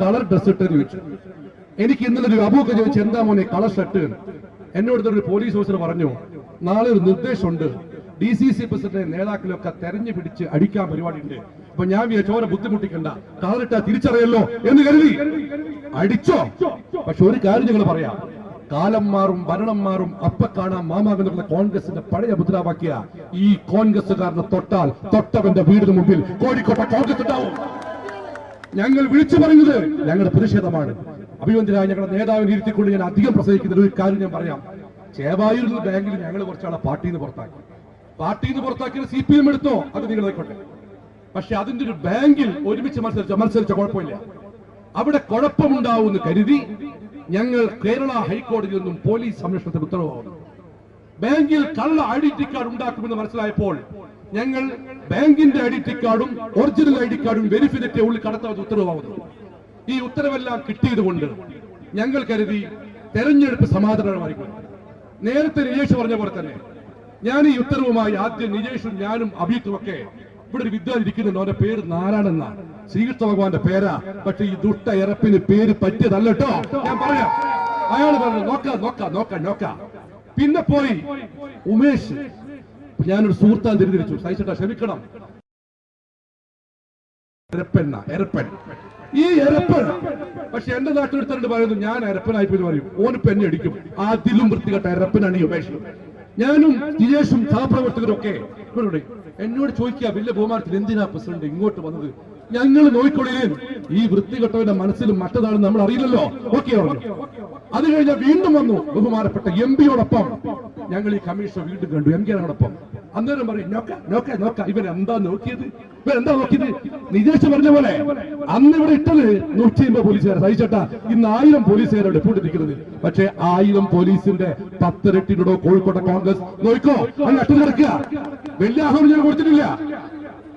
Colour dress ഇട്ടെന്ന് ചോദിച്ചു എനിക്ക് ഇന്നലെ ഒരു അബൂക്ക് ചോദിച്ചു എന്താ മോനെ കളർ ഷർട്ട് എന്നോട് ഒരു പോലീസ് ഓഫീസർ പറഞ്ഞു നാളെ ഒരു നിർദ്ദേശമുണ്ട്. ഡി സി സി പ്രസിഡന്റ് നേതാക്കളൊക്കെ തെരഞ്ഞു പിടിച്ച് അടിക്കാൻ പരിപാടി ഉണ്ട് അപ്പൊ ഞാൻ വിചാരിച്ചു ബുദ്ധിമുട്ടിക്കണ്ട. കളറിട്ടാ തിരിച്ചറിയല്ലോ എന്ന് കരുതി. അടിച്ചോ? പക്ഷെ ഒരു കാര്യം ഞങ്ങൾ പറയാം. കാലം മാറും ഭരണം മാറും അപ്പ കാണാം മാമാകുന്ന കോൺഗ്രസിന്റെ പഴയ മുദ്രാവാക്യ ഈ കോൺഗ്രസ്സുകാരനെ തൊട്ടാൽ തൊട്ടവന്റെ വീടിന് മുമ്പിൽ കോഴിക്കോട്ടെ കോൺഗ്രസ് ഉണ്ടാവും. ഞങ്ങൾ വിളിച്ചു പറയുന്നത് ഞങ്ങളുടെ പ്രതിഷേധമാണ്. അഭിമന്യനായ ഞങ്ങളുടെ നേതാവിനെ ഇരുത്തിക്കൊണ്ട് ഞാൻ അധികം പ്രസംഗിക്കുന്ന ഒരു കാര്യം ഞാൻ പറയാം. ചേവായൂരിൽ ബാങ്കിൽ ഞങ്ങൾ കുറച്ചാളെ പാർട്ടിയിൽ നിന്ന് പുറത്താക്കി. പാർട്ടിയിൽ നിന്ന് പുറത്താക്കിയ സി പി എം എടുത്തോ? അത് നിങ്ങൾ ആയിക്കോട്ടെ. പക്ഷെ അതിന്റെ ഒരു ബാങ്കിൽ ഒരുമിച്ച് മത്സരിച്ച മത്സരിച്ച കുഴപ്പമില്ല. അവിടെ കുഴപ്പമുണ്ടാവുമെന്ന് കരുതി ഞങ്ങൾ കേരള ഹൈക്കോടതിയിൽ നിന്നും പോലീസ് സംരക്ഷണത്തിന് ഉത്തരവാകുന്നു. ബാങ്കിൽ കള്ള ഐഡന്റിറ്റി കാർഡ് ഉണ്ടാക്കുമെന്ന് മനസ്സിലായപ്പോൾ ഞങ്ങൾ ബാങ്കിന്റെ ഐ ഡി കാർഡും ഒറിജിനൽ ഐ ഡി കാർഡും വെരിഫിക്കറ്റ് ഉള്ളിൽ കടത്താൻ ഉത്തരവാകുന്നു ഈ ഉത്തരവെല്ലാം കിട്ടിയതുകൊണ്ട് ഞങ്ങൾ കരുതി തെരഞ്ഞെടുപ്പ് സമാധാനമായിരിക്കും നേരത്തെ നിജേഷ് പറഞ്ഞ പോലെ തന്നെ ഞാൻ ഈ ഉത്തരവുമായി ആദ്യം നിജേഷും ഞാനും അഭിയത്തും ഒക്കെ ഇവിടെ ഒരു വിദ്വാൻ ഇരിക്കുന്നുണ്ട്. അവന്റെ പേര് നാരായണെന്ന. ശ്രീകൃഷ്ണ ഭഗവാന്റെ പേരാ. പക്ഷെ ഈ ദുഷ്ട ഇറപ്പിന് പേര് പറ്റിയതല്ല കേട്ടോ. ഞാൻ പറയാം. അയാൾ പറഞ്ഞു നോക്കാം നോക്കാം നോക്കാം നോക്കാം. പിന്നെ പോയി ഉമേഷ്. ഞാനൊരു സുഹൃത്താൻ തിരിതിരിച്ചു സഹിച്ചേട്ടാ ക്ഷമിക്കണം. എരപ്പെണ്ണ ഈ എരപ്പൻ. പക്ഷെ എന്റെ നാട്ടിലെടുത്തോണ്ട് പറയുന്നു ഞാൻ എരപ്പനായി പോയി പറയും. ഓന് പെണ്ണി അടിക്കും. അതിലും വൃത്തികെട്ട എരപ്പനാണ് ഈ ഉമേഷ്. ഞാനും ജിജേഷും സഹപ്രവർത്തകരും ഒക്കെ എന്നോട് ചോദിക്കുക വലിയ ബഹുമാനത്തിൽ എന്തിനാ പ്രസിഡന്റ് ഇങ്ങോട്ട് വന്നത്? ഞങ്ങൾ നോയിക്കൊള്ളില്ലേ? ഈ വൃത്തികെട്ടവന്റെ മനസ്സിൽ മറ്റതാണെന്ന് നമ്മൾ അറിയില്ലല്ലോ. ഓക്കെ പറഞ്ഞു അത് കഴിഞ്ഞാൽ വീണ്ടും വന്നു ബഹുമാനപ്പെട്ട എം പിയോടൊപ്പം. ഞങ്ങൾ ഈ കമ്മീഷൻ വീണ്ടും കണ്ടു. എം കെയോടൊപ്പം അന്നേരം പറയും നോക്ക നോക്ക നോക്ക ഇവൻ എന്താ നോക്കിയത്? ഇവൻ എന്താ നോക്കിയത്? നിജേഷ് പറഞ്ഞ പോലെ അന്ന് ഇവിടെ ഇട്ടത് നൂറ്റി അമ്പത് പോലീസുകാരെ സഹിച്ചേട്ടാ ഇന്ന് ആയിരം പോലീസുകാരോട് പൂട്ടിരിക്കുന്നത്. പക്ഷെ ആയിരം പോലീസിന്റെ പത്തരട്ടിനോടോ കോഴിക്കോട്ടെ കോൺഗ്രസ്. നോക്കോ അങ്ങ് അട്ടു നടക്കുക. വലിയ ആഹ്വാനം ഞാൻ കൊടുത്തിട്ടില്ല.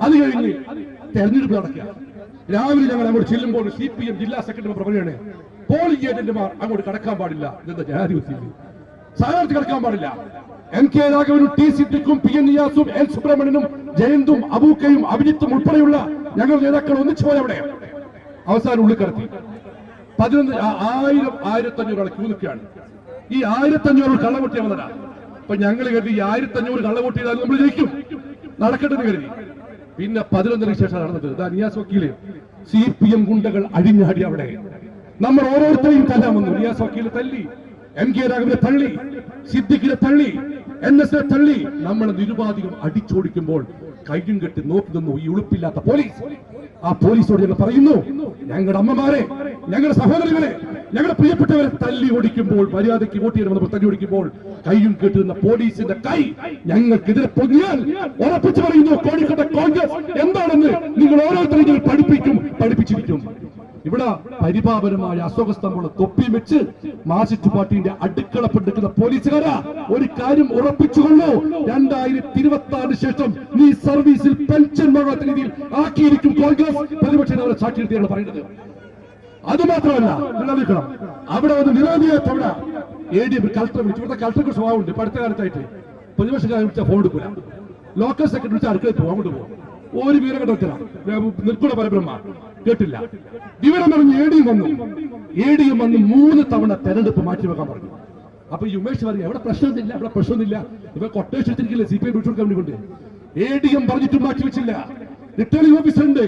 അത് കഴിഞ്ഞ് തെരഞ്ഞെടുപ്പ് നടക്കുക. രാവിലെ ഞങ്ങൾ അങ്ങോട്ട് ചെല്ലുമ്പോൾ സി പി എം ജില്ലാ സെക്രട്ടറി പറയുകയാണ് പോളിംഗ് ഏജന്റുമാർ അങ്ങോട്ട് കടക്കാൻ പാടില്ല. ഇതെന്താ ജനാധിപത്യം സ്ഥാനാർത്ഥി കിടക്കാൻ പാടില്ല. എം കെ രാഘവനും ടി സിദ്ദിഖും പി എൻ നിയാസും എൻ സുബ്രഹ്മണ്യനും ജയന്തും അബൂക്കയും അഭിജിത്തും ഉൾപ്പെടെയുള്ള ഞങ്ങൾ നേതാക്കൾ ഒന്നിച്ചു പോയ അവിടെ അവസാനം ഉള്ളിൽ കടത്തി പതിനൊന്ന് ആയിരം ആയിരത്തി അഞ്ഞൂറ് ആൾ ക്യൂ നിൽക്കുകയാണ്. ഈ ആയിരത്തി അഞ്ഞൂറ് വന്നതാ അപ്പൊ ഞങ്ങൾ കരുതി ഈ ആയിരത്തി അഞ്ഞൂറ് ചെയ്താൽ നമ്മൾ ജയിക്കും. നടക്കട്ടെന്ന് കരുതി. പിന്നെ പതിനൊന്നിന് ശേഷം നടന്നത് ഇതാ നിയാസ് വക്കീൽ സി പി എം ഗുണ്ടകൾ അഴിഞ്ഞാടി അവിടെ. നമ്മൾ ഓരോരുത്തരെയും തല്ലാൻ വന്നു. നിയാസ് വക്കീൽ തല്ലി എം കെ രാഘവനെ തള്ളി സിദ്ദിഖിനെ തള്ളി എൻ തള്ളി. നമ്മൾ നിരുപാധികം അടിച്ചോടിക്കുമ്പോൾ കൈയും കെട്ടി നോക്കി നിന്നു. ഈ ഉളുപ്പില്ലാത്ത പോലീസ്. ആ പോലീസോട് ഞങ്ങൾ പറയുന്നു ഞങ്ങളുടെ അമ്മമാരെ ഞങ്ങളുടെ സഹോദരങ്ങളെ ഞങ്ങളുടെ പ്രിയപ്പെട്ടവരെ തല്ലി ഓടിക്കുമ്പോൾ മര്യാദയ്ക്ക് വോട്ട് ചെയ്യണമെന്ന് തല്ലി ഓടിക്കുമ്പോൾ കയ്യും കെട്ടുന്ന പോലീസിന്റെ കൈ ഞങ്ങൾക്കെതിരെ പൊങ്ങിയാൽ ഉറപ്പിച്ചു പറയുന്നു കോഴിക്കോട്ടെ കോൺഗ്രസ് എന്താണെന്ന് നിങ്ങൾ ഓരോരുത്തരെയും ഞങ്ങൾ പഠിപ്പിക്കും പഠിപ്പിച്ചിരിക്കും. ഇവിടെ പരിപാപരമായ അസ്വസ്ഥമുള്ള തൊപ്പി വെച്ച് മാർസിസ്റ്റ് പാർട്ടിന്റെ അടുക്കളപ്പെടുക്കുന്ന പോലീസുകാരാ ഒരു കാര്യം ഉറപ്പിച്ചുകൊള്ളൂ. രണ്ടായിരത്തി ഇരുപത്തി ആറിന് ശേഷം നീ സർവീസിൽ പെൻഷൻ മുഴുവൻ രീതിയിൽ ആക്കിയിരിക്കും കോൺഗ്രസ്. പ്രതിപക്ഷ നേതാവ് സാക്ഷി നിർത്തിയാണ് പറയുന്നത്. അത് മാത്രമല്ല നിലനിൽക്കണം അവിടെ വന്ന് നിരവധിയായ തവണ എ ഡി എം കളക്ടർ വിളിച്ചു. ഇവിടുത്തെ കളക്ടർക്ക് സ്വഭാവമുണ്ട് അടുത്ത കാലത്തായിട്ട് പ്രതിപക്ഷക്കാരെ വിളിച്ചാൽ ഫോൺ എടുക്കൂല. ലോക്കൽ സെക്രട്ടറി വിളിച്ചാൽ അടുക്കളയിൽ പോകും അങ്ങോട്ട് പോകും ഒരു വീരം കണ്ടെത്തില്ല നിർക്കുണ പരബ്രഹ്മ. കേട്ടില്ല. വിവരം പറഞ്ഞ് എ ഡി എം വന്നു. എ ഡി എം വന്ന് മൂന്ന് തവണ തെരഞ്ഞെടുപ്പ് മാറ്റിവെക്കാൻ പറഞ്ഞു. അപ്പൊ ഈ ഉമേഷ് പറഞ്ഞു എവിടെ പ്രശ്നമൊന്നുമില്ല ഇവിടെ പ്രശ്നമൊന്നുമില്ല. ഇവ കൊട്ടേഷൻ എടുത്തിരിക്കില്ല സി പി ഐ വിട്ടു കൊടുക്കാൻ കൊണ്ട്? എ ഡി എം പറഞ്ഞിട്ടും മാറ്റിവെച്ചില്ല. റിട്ടേണിംഗ് ഓഫീസറുണ്ട്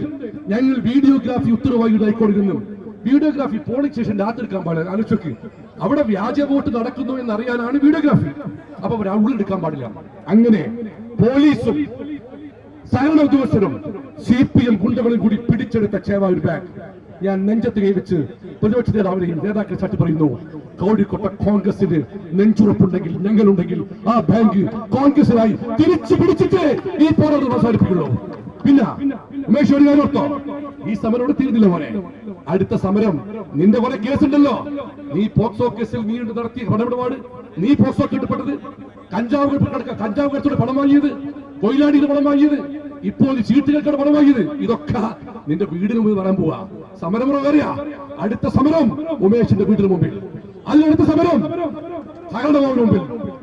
ഞങ്ങൾ വീഡിയോഗ്രാഫി ഉത്തരവായി കൊടുക്കുന്നു. വീഡിയോഗ്രാഫി പോളിംഗ് സ്റ്റേഷന്റെ അകത്തെടുക്കാൻ പാടില്ല. ആലോചിക്ക് അവിടെ വ്യാജ വോട്ട് നടക്കുന്നു എന്ന് അറിയാനാണ് വീഡിയോഗ്രാഫി. അപ്പൊ ഉള്ളെടുക്കാൻ പാടില്ല. അങ്ങനെ പോലീസും സഹകരണ ഉദ്യോഗസ്ഥരും സി പി എം ഗുണ്ടകളും കൂടി പിടിച്ചെടുത്ത ചേവായൂർ ബാങ്ക് ഞാൻ നെഞ്ചത്ത് കൈവച്ച് പ്രതിപക്ഷ നേതാവിനെയും നേതാക്കളെ ചാട്ടി പറയുന്നു കോഴിക്കോട്ടെ കോൺഗ്രസിന് നെഞ്ചുറപ്പുണ്ടെങ്കിൽ ഞങ്ങളുണ്ടെങ്കിൽ ആ ബാങ്ക് കോൺഗ്രസിനായി തിരിച്ചു പിടിച്ചിട്ട് ഈ പോരാട്ടം അവസാനിപ്പിക്കുള്ളൂ പിന്നെ ഉമേഷ് ഓർത്തോ? ഈ സമരം ഇവിടെ തീരുന്നില്ല പോലെ അടുത്ത സമരം നിന്റെ കുറെ കേസുണ്ടല്ലോ. നീ പോക്സോ കേസിൽ നീ നടത്തിയ പണമിടപാട് നീ പോക്സോ കിട്ടപ്പെട്ടത് കഞ്ചാവ് കഞ്ചാവ് കേസോടെ പണം വാങ്ങിയത്. കൊയിലാടിയുടെ പണം വാങ്ങിയത് ഇപ്പോൾ ചീട്ടുകൾക്കാണ് പണം വാങ്ങിയത് ഇതൊക്കെ നിന്റെ വീടിന് മുമ്പിൽ വരാൻ പോവാ. സമരം അറിയാ? അടുത്ത സമരം ഉമേഷിന്റെ വീടിന് മുമ്പിൽ. അതിനടുത്ത സമരം ഭവന് മുമ്പിൽ.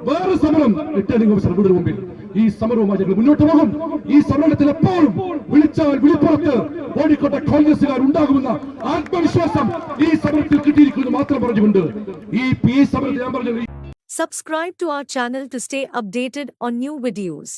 വേറെ സമരം റിട്ടേണിംഗ് ഓഫീസർ വീടിന് മുമ്പിൽ. ഈ സമരവുമായി ഞങ്ങൾ മുന്നോട്ട് പോകും. ഈ സമരത്തിൽ എപ്പോഴും വിളിച്ചാൽ വിളിപ്പുറത്ത് കോഴിക്കോട്ടെ കോൺഗ്രസുകാർ ഉണ്ടാകുമെന്ന ആത്മവിശ്വാസം ഈ സമരത്തിൽ കിട്ടിയിരിക്കുന്നു മാത്രം പറഞ്ഞുകൊണ്ട് ഈ പി സമരത്തിൽ ഞാൻ പറഞ്ഞു Subscribe to our channel to stay updated on new videos.